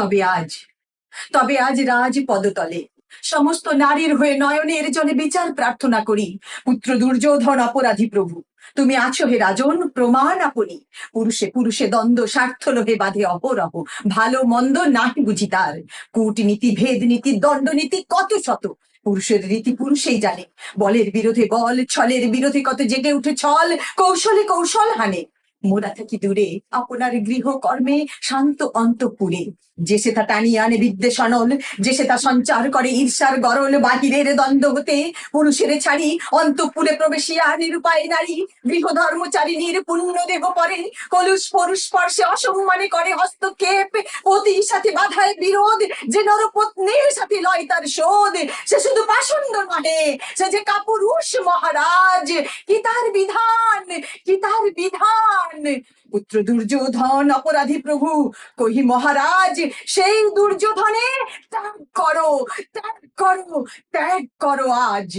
তবে আজ তবে আজ রাজ পদতলে। সমস্ত নারীর হয়ে নয়নের জলে বিচার প্রার্থনা করি। পুত্র দুর্যোধন, অপরাধী প্রভু, তুমি আছো হে রাজন, প্রমাণ আপনি। পুরুষে পুরুষে দ্বন্দ্ব, স্বার্থ লোহে বাঁধে অপরহ ভালো মন্দ নাহি বুঝি তার। কূটনীতি ভেদ ভেদনীতি, দণ্ডনীতি কত শত? পুরুষের রীতি পুরুষেই জানে। বলের বিরোধে বল ছলের বিরোধে কত জেগে উঠে ছল। কৌশলে কৌশল হানে। মোরা থাকি দূরে, আপনার গৃহ কর্মে শান্ত অন্তপুরে। যে সে তা টানিয়ে আনে বিদ্বেষ অনল যে সে তা সঞ্চার করে ঈর্ষার গরল বাহিরের দ্বন্দ্ব হতে পুরুষের ছাড়ি অন্তপুরে প্রবেশিয়া নিরুপায় নারী গৃহ ধর্মচারিণীর পুণ্য দেহ পরে, কলুষ পরুষ স্পর্শে অসম্মানে করে হস্তক্ষেপ, পতির সাথে বাধায় বিরোধ, যে নরপত্নীর সাথে লয় তার শোধ, সে শুধু পাষণ্ড নহে, সে যে কাপুরুষ মহারাজ, কি তার বিধান? তার বিধান। পুত্র দুর্যোধন, অপরাধী প্রভু, কহি মহারাজ, সেই দুর্যোধনে ত্যাগ করো ত্যাগ করো ত্যাগ করো আজ।